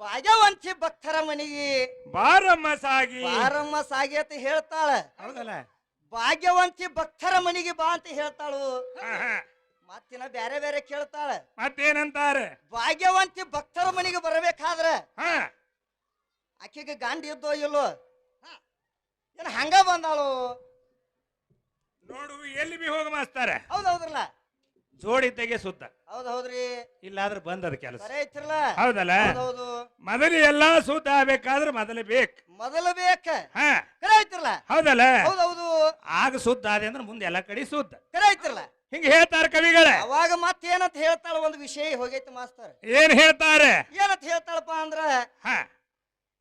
ಭಾಗ್ಯವಂತಿ ಭಕ್ತರ ಮನೆಗೆ. ಬಾರಮ್ಮ ಸಾಗಿ ಬಾರಮ್ಮ ಸಾಗಿ ಅಂತ ಹೇಳ್ತಾಳ. ಹೌದಲ್ಲ? ಭಾಗ್ಯವಂತಿ ಭಕ್ತರ ಮನೆಗೆ ಬಾ ಅಂತ ಹೇಳ್ತಾಳು. ಮತ್ತಿನ ಬೇರೆ ಬೇರೆ ಕೇಳ್ತಾಳ. ಮತ್ತೇನಂತಾರೆ? ಭಾಗ್ಯವಂತಿ ಭಕ್ತರ ಮನಿಗೆ ಬರಬೇಕಾದ್ರ ಹಾ. ಆಕೆಗೆ ಗಾಂಡಿ ಇದ್ದೋ ಇಲ್ಲೋ? ಏನ್ ಹಂಗ ಬಂದಾಳು? ನೋಡು ಎಲ್ಲಿ ಬಿ ಹೋಗ ಮಾಸ್ತಾರ. ಹೌದ್ ಹೌದ್ರಲ್ಲ ಜೋಡಿ ತೆಗೆ ಸುತ್ತ. ಹೌದ್ ಹೌದ್ರಿ. ಇಲ್ಲಾದ್ರೆ ಬಂದದ ಕೆಲಸ. ಸರಿ ಐತ್ರಲ್ಲ. ಹೌದಲ್ಲ? ಹೌದ್ ಹೌದು. ಮೊದಲು ಎಲ್ಲಾ ಸುದ್ದ ಆಗ್ಬೇಕಾದ್ರೆ ಮೊದಲು ಬೇಕು. ಮೊದಲು ಬೇಕ. ಹಾ. ಕರೆ ಐತ್ರಲ್ಲ. ಹೌದಲ್ಲ? ಹೌದೌದು ಹೌದು. ಆಗ ಸುದ್ದ ಆದೆ ಅಂದ್ರೆ ಮುಂದೆ ಎಲ್ಲ ಕಡೆ ಸುದ್ದ ಕರೆ ಐತ್ರಲ್ಲ. ಹಿಂಗ ಹೇಳ್ತಾರ ಕವಿಗಳೇ. ಅವಾಗ ಮತ್ತೆ ಏನಂತ ಹೇಳ್ತಾಳ ಒಂದು ವಿಷಯ ಹೋಗೈತಿ ಮಾಸ್ತರ್. ಏನ್ ಹೇಳ್ತಾರೆ? ಏನಂತ ಹೇಳ್ತಾಳಪ್ಪ ಅಂದ್ರ ಹಾ.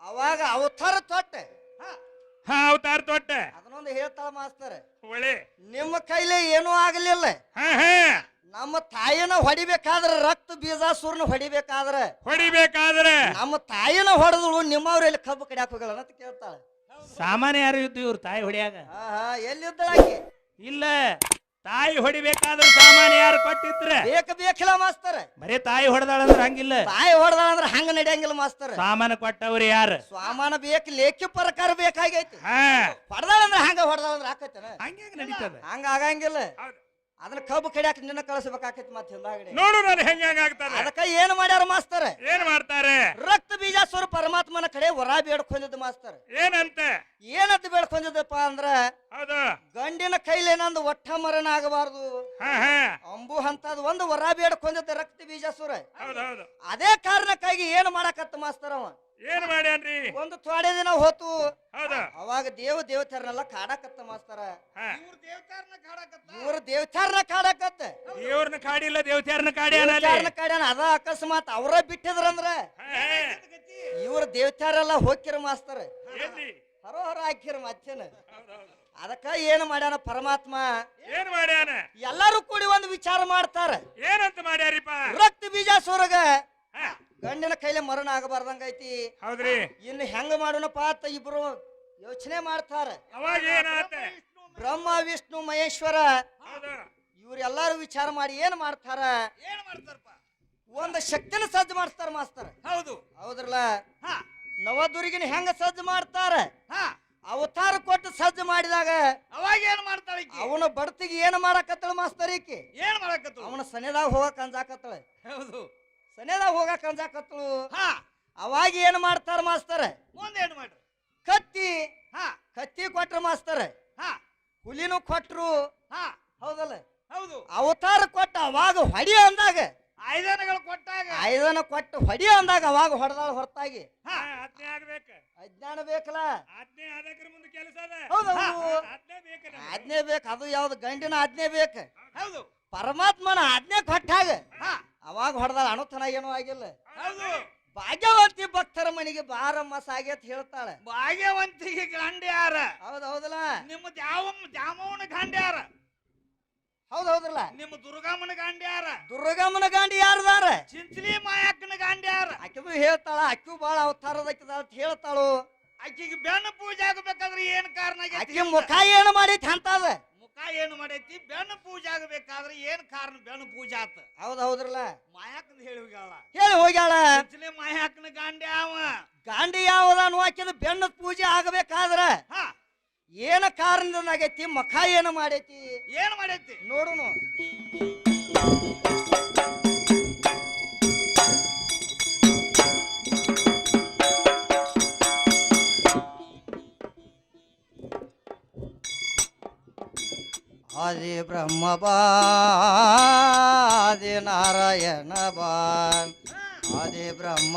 ಅವಾಗ ಅವತಾರ ತೊಟ್ಟೆ. ಹಾ ಅವತಾರ ತೊಟ್ಟೆ. ಅದನ್ನೊಂದು ಹೇಳ್ತಾಳ ಮಾಸ್ತರ್. ಒಳ್ಳೆ. ನಿಮ್ಮ ಕೈಲಿ ಏನೂ ಆಗಲಿಲ್ಲ. ಹಾ ಹಾ. ನಮ್ಮ ತಾಯಿನ ಹೊಡಿಬೇಕಾದ್ರ ರಕ್ತ ಬೀಜಾಸುರನ ಹೊಡಿಬೇಕಾದ್ರ ಹೊಡಿಬೇಕಾದ್ರೆ ನಮ್ಮ ತಾಯಿನ ಹೊಡೆದಳು ನಿಮ್ಮವ್ರೆಲ್ಲಿ ಕಬ್ಬು ಕಡಿಯಾಕ ಹೋಗಲ್ಲ ಅಂತ ಕೇಳ್ತಾಳೆ. ಸಾಮಾನ್ಯ ಯಾರು ಇದ್ದು ಇವ್ರು ತಾಯಿ ಹೊಡಿಯಾಗ? ಆಹಾ ಎಲ್ಲಿದ್ದಳಾಕಿ ಇಲ್ಲ ತಾಯಿ ಹೊಡಿಬೇಕಾದ್ರೆ ಸಾಮಾನ್ಯ ಯಾರು ಕೊಟ್ಟಿದ್ರೆ? ಬೇಕ ಬೇಕಿಲ್ಲ ಮಾಸ್ತರ್. ಬರೀ ತಾಯಿ ಹೊಡೆದಾಳಂದ್ರ ಹಂಗಿಲ್ಲ. ತಾಯಿ ಹೊಡೆದಾಳ ಅಂದ್ರೆ ಹಂಗ ನಡೆಯಂಗಿಲ್ಲ ಮಾಸ್ತರ್. ಸಾಮಾನ್ಯ ಕೊಟ್ಟವ್ರು ಯಾರು? ಸ್ವಾಮಾನ ಬೇಕು ಲೇಖಿ ಪ್ರಕಾರ ಬೇಕಾಗೈತಿ. ಹಾ. ಹೊಡೆದಾಳ ಅಂದ್ರೆ ಹಂಗ ಹೊಡೆದಾಳ ಅಂದ್ರೆ ಆಕೈತನ? ಹಂಗೆ ನಡೀತದ? ಹಂಗ ಆಗಂಗಿಲ್ಲ. ಹೌದು. ಅದನ್ನ ಕಬ್ಬು ಕಡಿಯಾಕ ನಿನ್ನ ಕಳಿಸ್ಬೇಕಾಕೈತಿ ಮತ್ತೆ ಹಿಂದಾಗಡೆ. ನೋಡು ನಾನು ಹೆಂಗ ಆಗ್ತಾರೆ. ಅದಕ್ಕ ಏನ್ ಮಾಡ್ಯಾರ ಮಾಸ್ತರ? ಏನ್ ಮಾಡ್ತಾರೆ? ರಕ್ತ ಬೀಜಾಸುರ ಪರಮಾತ್ಮನ ಕಡೆ ವರ ಬೇಡ್ಕೊಂಡಿದ್ದ ಮಾಸ್ತರ್. ಏನಂತ? ಏನಂತ ಬೇಡ್ಕೊಂಡಿದ್ದಪ್ಪ ಅಂದ್ರ ಹೌದು. ಗಂಡಿನ ಕೈಲಿ ನಂದು ಒಟ್ಟ ಮರಣ ಆಗಬಾರದು. ಅಂಬು ಅಂತದ್ ಒಂದು ವರ ಬೇಡ್ಕೊಂಡಿದ್ದ ರಕ್ತ ಬೀಜಾಸುರ ಅದೇ ಕಾರಣಕ್ಕಾಗಿ ಏನ್ ಮಾಡಕತ್ತ ಮಾಸ್ತರ್ ಅವ ಏನ್ ಮಾಡ್ಯಾನ್ರಿ? ಒಂದು ತ್ವಾಡೆ ದಿನ ಹೋತು ದೇವ ದೇವತಾರನೆಲ್ಲ ಕಾಡಕತ್ತ ಮಾಸ್ತರ. ಹಾ. ಇವ್ರ ದೇವತಾರನ ಕಾಡಕತ್ತ? ದೇವ್ರನ್ನ ಕಾಡಿಲ್ಲ ದೇವತ್ಯಾರನ್ನ ಕಾಡಿ ಕಾಡ ದೇವತಾರನ ಕಾಡ್ಯಾನ ಅದ ಅಕಸ್ಮಾತ್ ಅವರ ಬಿಟ್ಟಿದ್ರಂದ್ರ. ಇವ್ರ ದೇವತಾರೆಲ್ಲ ಹೋಗಿರ ಮಾಸ್ತರ. ಹರೋ ಹೊರ ಹಾಕಿರ ಮತ್ತೇನ ಹೌದು. ಅದಕ್ಕ ಏನ್ ಮಾಡ್ಯಾನ ಪರಮಾತ್ಮ? ಏನ್ ಮಾಡ್ಯಾನ? ಎಲ್ಲಾರು ಕೂಡಿ ಒಂದು ವಿಚಾರ ಮಾಡ್ತಾರ. ಏನಂತ ಮಾಡ್ಯಾರಿಪ್ಪ? ರಕ್ತ ಬೀಜ ಹಾ, ಗಂಡಿನ ಕೈಲಿ ಮರಣ ಆಗಬಾರ್ದಂಗೈತಿ. ಹೌದ್ರಿ. ಇನ್ನು ಹೆಂಗ ಮಾಡೋಣಪ್ಪ ಅಂತ ಇಬ್ರು? ಯೋಚನೆ ಮಾಡ್ತಾರ. ಅವಾಗ ಏನಾತ? ಬ್ರಹ್ಮ ವಿಷ್ಣು ಮಹೇಶ್ವರ ಹೌದು ಇವ್ರೆಲ್ಲಾರು ವಿಚಾರ ಮಾಡಿ ಏನ್ ಮಾಡ್ತಾರ? ಏನ್ ಮಾಡ್ತಾರಪ್ಪ? ಒಂದ್ ಶಕ್ತಿನ ಸಜ್ಜು ಮಾಡ್ತಾರ ಮಾಸ್ತರ್. ಹೌದು. ಹೌದ್ರಲ್ಲ? ಹಾ. ನವದುರ್ಗಿನ ಹೆಂಗ ಸಜ್ಜು ಮಾಡ್ತಾರ? ಹಾ. ಅವತಾರ ಕೊಟ್ಟು ಸಜ್ಜು ಮಾಡಿದಾಗ ಅವಾಗ ಏನ್ ಮಾಡ್ತಾಳ ಅವನ ಬಡ್ತಿಗೆ ಏನ್ ಮಾಡಕತ್ತಳ ಮಾಸ್ತರ್ ಈಕಿ? ಏನ್ ಮಾಡಕತ್ತು ಅವನ ಸನೇದಾಗ ಹೋಗಕ್ ಅಂಜಾಕತ್ತಳ. ಹೌದು. ಸನೇದಾಗ ಹೋಗಕ್ ಅಂಜಾಕತ್ತಳು. ಹಾ. ಅವಾಗ ಏನ್ ಮಾಡ್ತಾರ ಮಾಸ್ತರ? ಮುಂದೆ ಏನ್ ಮಾಡ್ರಿ? ಕತ್ತಿ. ಹಾ. ಕತ್ತಿ ಕೊಟ್ರ ಮಾಸ್ತರ. ಹಾ. ಹುಲಿನೂ ಕೊಟ್ರು. ಹಾ. ಹೌದಲ್ಲ? ಹೌದು. ಅವತಾರ ಕೊಟ್ಟ ಅವಾಗ ಹೊಡಿ ಅಂದಾಗ. ಆಯುಧನಗಳು ಕೊಟ್ಟಾಗ. ಐದನ ಕೊಟ್ಟು ಹೊಡಿ ಅಂದಾಗ ಅವಾಗ ಹೊಡೆದಾಳ ಹೊರತಾಗಿ. ಹಾ ಆಜ್ಞೆ ಆಗ್ಬೇಕ. ಅಜ್ಞಾನ ಬೇಕಲ್ಲ? ಆಜ್ಞೆ ಆದಕ್ರ ಮುಂದೆ ಕೆಲಸ ಅದ. ಹೌದು, ಹಾ, ಹೌದು. ಆಜ್ಞೆ ಬೇಕ ಆಜ್ಞೆ ಬೇಕು ಅದು ಯಾವ್ದು ಗಂಡಿನ ಆಜ್ಞೆ ಬೇಕು. ಹೌದು. ಪರಮಾತ್ಮನ ಆಜ್ಞೆ ಕೊಟ್ಟಾಗ ಹಾ. ಅವಾಗ ಹೊಡೆದಾಳ ಅಣುತನ ಏನೂ ಆಗಿಲ್ಲ. ಹೌದು. ಭಾಗ್ಯವಂತಿ ಭಕ್ತರ ಮನೆಗೆ ಬಾರಮ್ಮ ಸಾಗ್ಯತ್ ಹೇಳ್ತಾಳೆ. ಭಾಗ್ಯವಂತಿಗೆ ಗಂಡ ಯಾರ? ಹೌದ್ ಹೌದಲ್ಲ? ನಿಮ್ಮ ದ್ಯಾವ ದ್ಯಾಮವನ ಗಂಡ ಯಾರ? ಹೌದ್ ಹೌದಲ್ಲ ನಿಮ್ಮ ದುರ್ಗಮ್ಮನ ಗಂಡ ಯಾರ? ದುರ್ಗಮ್ಮನ ಗಾಂಡಿ ಯಾರದಾರ? ಚಿಂಚಲಿ ಮಾಯಕ್ಕನ ಗಂಡ ಯಾರ? ಆಕಿದು ಹೇಳ್ತಾಳ ಅಕ್ಕಿ ಬಾಳ ಅವತಾರದಕ್ಕಿದಾಳ ಅಂತ ಹೇಳ್ತಾಳು. ಆಕಿಗೆ ಬೆನ್ನು ಪೂಜೆ ಆಗಬೇಕಾದ್ರೆ ಏನ್ ಕಾರಣ ಆಕಿ ಮುಖ ಏನು ಮಾಡೈತಿ ಅಂತದ ಮುಖ ಏನು ಮಾಡೈತಿ? ಬೆನ್ನು ಪೂಜೆ ಆಗಬೇಕಾದ್ರೆ ಏನ್ ಕಾರಣ ಬೆನ್ನು ಪೂಜೆ ಆತ? ಹೌದ್ ಹೌದ್ರಲ್ಲ. ಮಾಯಕ್ಕನ ಹೇಳಿ ಹೋಗ್ಯಾಳ. ಹೇಳಿ ಹೋಗ್ಯಾಳ. ಚಿಂಚಲಿ ಮಾಯಾಕನ ಗಾಂಡಿ ಅವ. ಗಾಂಡಿ ಯಾವದ ಆಕಿದ ಬೆನ್ನ ಪೂಜೆ ಆಗಬೇಕಾದ್ರ ಹಾ. ಏನ ಕಾರಣದಿಂದ ಆಗೈತಿ ಮುಖ ಏನು ಮಾಡೈತಿ? ಏನ್ ಮಾಡೈತಿ? ನೋಡುನು. ಆದಿ ಬ್ರಹ್ಮ ಬಾ ಆದಿ ನಾರಾಯಣ ಬಾ ಆದಿ ಬ್ರಹ್ಮ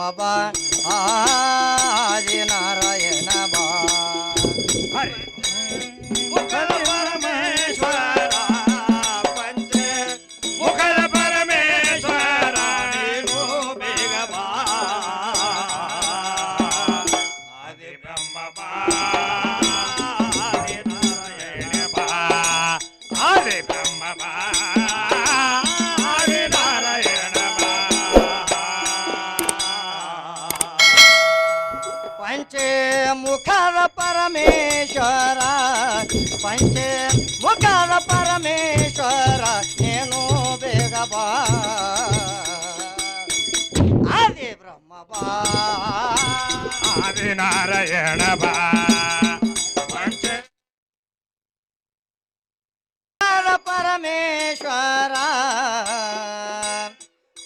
ಪಂಚೆ ಮುಖದ ಪರಮೇಶ್ವರ ನೀನು ಬೇಗ ಬಾ. ಆದಿ ಬ್ರಹ್ಮ ಬಾ. ಆದಿನಾರಾಯಣ ಬಾ. ಪಂಚ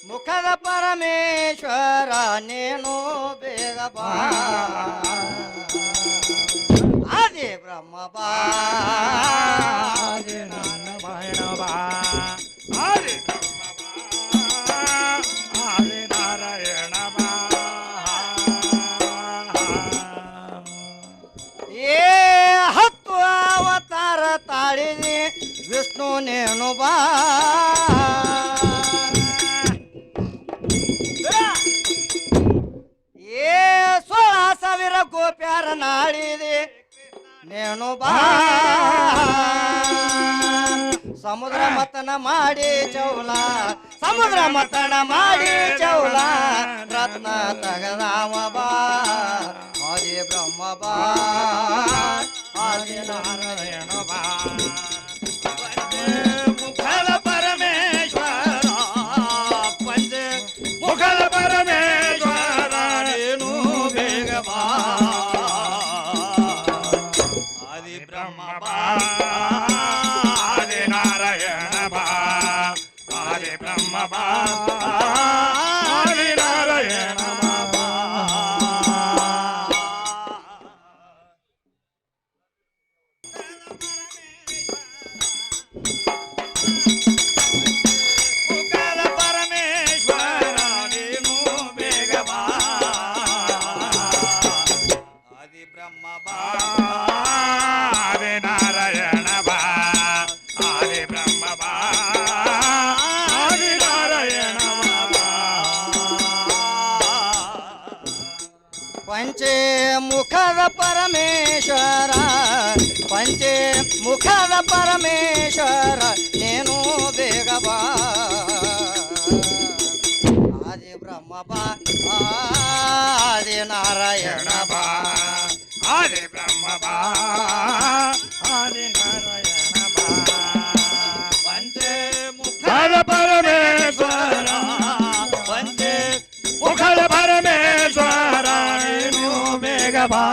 ಮುಖದ ಪರಮೇಶ್ವರ ನೇನು ಬಾ ಏ ಸೋಳ ಸಾವಿರ ಗೋಪ್ಯಾರ ನಾಳಿದಿ. ನೇನು ಬಾ ಸಮುದ್ರ ಮತನ ಮಾಡಿ ಚೌಲ, ಸಮುದ್ರ ಮತನ ಮಾಡಿ ಚೌಲ, ರತ್ನ ತಗದಾವ ಬಾ. ಆದಿ ಬ್ರಹ್ಮ ಬಾ. ಆದಿ ನಾರಾಯಣ ಆದಿನಾರಾಯಣ ಬಾ ಆದಿ ಬ್ರಹ್ಮ ಬಾ ಆದಿನಾರಾಯಣ ಬಾ ಮುಖದ ಪರಮೇಶ್ವರ, ನೀನು ಬೇಗ ಬಾ. ಆದಿ ಬ್ರಹ್ಮ ಬಾ, ಆದಿ ನಾರಾಯಣ ಬಾ. ಆದಿ ಬ್ರಹ್ಮ ಬಾ ಆದಿನಾರಾಯಣ ಬಾ. ಪಂಚೆ ಮುಖ ಮುಖದ ಪರಮೇಶ್ವರ ಪಂಚೆ ಮುಖದ ಪರಮೇಶ್ವರ, ನೀನು ಬೇಗ ಬಾ.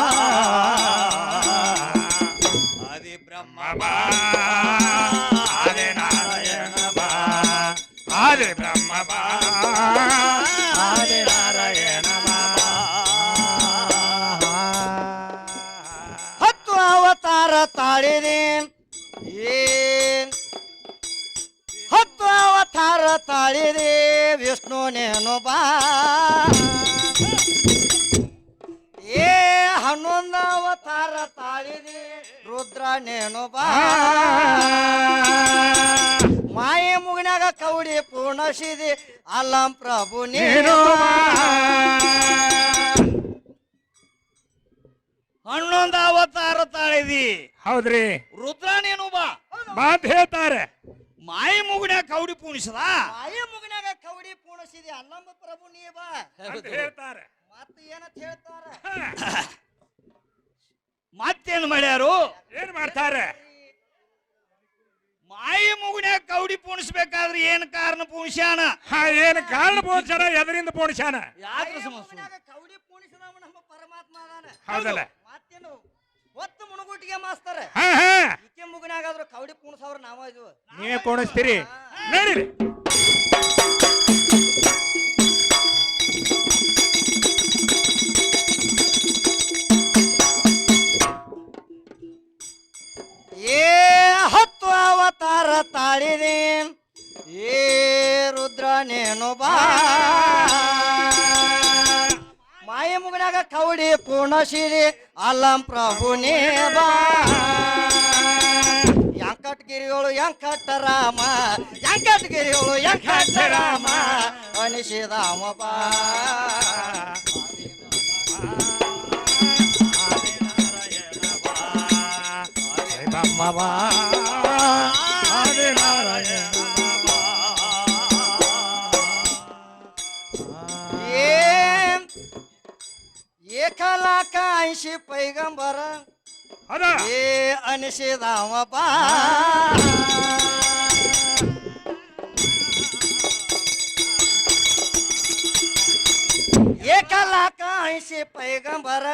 ತಾಳಿದೆ. ಏನ್ ಹತ್ತು ಅವತಾರ ತಾಳಿದೆ. ವಿಷ್ಣು ನೇನು ಬಾ. ಏ ಹನ್ನೊಂದು ಅವತಾರ ತಾಳಿದೆ. ರುದ್ರ ನೇನು ಬಾ ಮಾಯೆ ಮುಗಿನಾಗ ಕೌಡಿ ಪೂರ್ಣಸಿದಿ ಅಲ್ಲಂ ಪ್ರಭು ನೀನು ಹನ್ನೊಂದು ಅವತಾರ ತಾಳಿದಿ. ಹೌದ್ರಿ. ರುದ್ರ ನೇನು ಬಾ. ಮಾತ್ ಹೇಳ್ತಾರೆ. ಮಾಯಿ ಮುಗಿನಾಗ ಕೌಡಿ ಪೂಣಿಸದ ಮಾಯೆ ಮುಗಿನಾಗ ಕೌಡಿ ಪೂರ್ಣಸಿದಿ. ಅಲ್ಲಂ ಪ್ರಭು ನೀ ಬಾ. ಹೇಳ್ತಾರೆ. ಮತ್ತೆ ಏನಂತ ಹೇಳ್ತಾರ? ಮತ್ತೇನ್ ಮಾಡ್ಯಾರು? ಏನ್ ಮಾಡ್ತಾರೆ? ಮಾಯಿ ಮುಗುಡ್ಯಾಗ ಕೌಡಿ ಪೂಣಿಸ್ಬೇಕಾದ್ರೆ ಏನ್ ಕಾರಣ ಪೂಣಿಸ್ಯಾನ? ಹಾ ಏನ್ ಕಾರಣ ಪೋಷಣ ಎದರಿಂದ ಪುಣ್ಸ್ಯಾನ? ಯಾತ್ರ ಸಮಸ್ಯೆ ಕೌಡಿ ಪೂರ್ಣಿಸಿದವ ನಮ್ಮ ಪರಮಾತ್ಮ ಅದಾನ? ಹೌದಲ್ಲ. ಮತ್ತೇನು? ಒತ್ತು ಮುಣಗುಟ್ಟಿಗೆ ಮಾಸ್ತಾರೆ. ಹಾ ಹಾ. ಈಕೆ ಮುಗಿನಾಗಾದ್ರು ಕೌಡಿ ಪೂರ್ಣಸವ್ರ ನಾವ ಇದು ನೀವೇ ಪೋಣಿಸ್ತೀರಿ. ನಡೀರಿ. ಕೌಡಿ ಪೂರ್ಣಶಿರಿ ಅಲ್ಲಂ ಪ್ರಭು ನೇ ಬಾ ಯಾಂಕಟ್ಗಿರಿಗಳು ಯಂಕಟ ರಾಮ ಯಾಂಕಟ್ಗಿರಿಗಳು ಯಂಕಟ ರಾಮ ಅನಿಸಿದಾಮ ಬಾ. ಐಶಿ ಪೈಗಂಬರ. ಅದ ಏ ಅನಿಸಿದವ ಬಾ. ಏಕಲಾಕ ಪೈಗಂಬರ.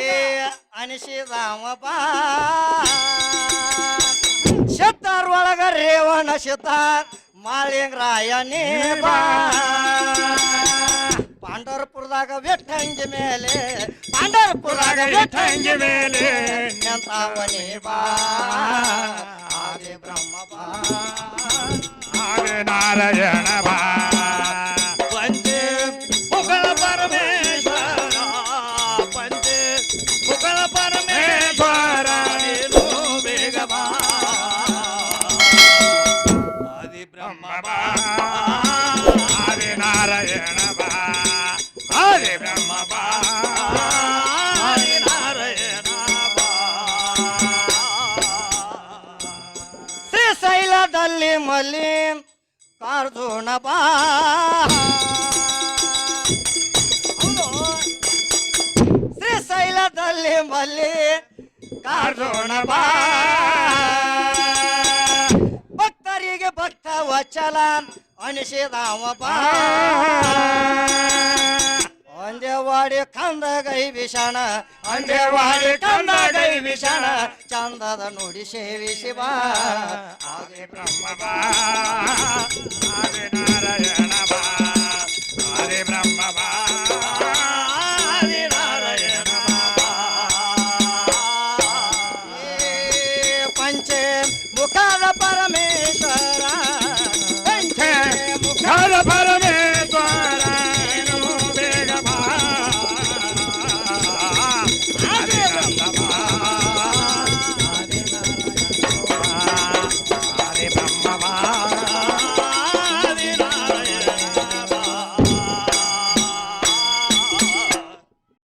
ಏ ಅನಿಸಿದವ ಬಾ. ಒಳಗ ರೇವಣ ಸಿದ್ಧಾರ್ ಮಾಳಿಂಗರಾಯನೇ ಬಾ. ಪಾಂಡವ್ರ ಪಾಂಡವರಪುರದಾಗ ವಿಠಂಗಿ ಮೇಲೆ ಪಾಂಡವರಪುರದಾಗ ವಿಠಂಗಿ ಮೇಲೆ ನಿಂತಾವನೇ ಬಾ ಆದಿ ಬ್ರಹ್ಮ ಬಾ ಆದಿ ನಾರಾಯಣ ಬಾ ಪಂಚೆ ಮುಗಳ ಪರಮೇಶ್ವರ ಪಂಚೆ ಮಲ್ಲಿ ಕಾರ್ಜುನ ಬಾ. ಶ್ರೀಶೈಲದಲ್ಲಿ ಮಲ್ಲಿ ಕಾರ್ಜುನ ಬಾ. ಭಕ್ತರಿಗೆ ಭಕ್ತ ವಚಲ ಅನಿಸಿದಾವ ಬಾ. ಅಂದೇವಾಡಿ ಕಂದ ಗೈ ವಿಷಣ. ಅಂದೇವಾಡಿ ಕಂದ ಗೈ ವಿಷಣ. ಚಂದದ ನುಡಿ ಸೇವಿ ಶಿವ. ಆಗೆ ಬ್ರಹ್ಮವಾ. ನಾರಾಯಣ ನಾರಾಯಣವಾ. ಆಗೆ ಬ್ರಹ್ಮವಾ. ಆಗೆ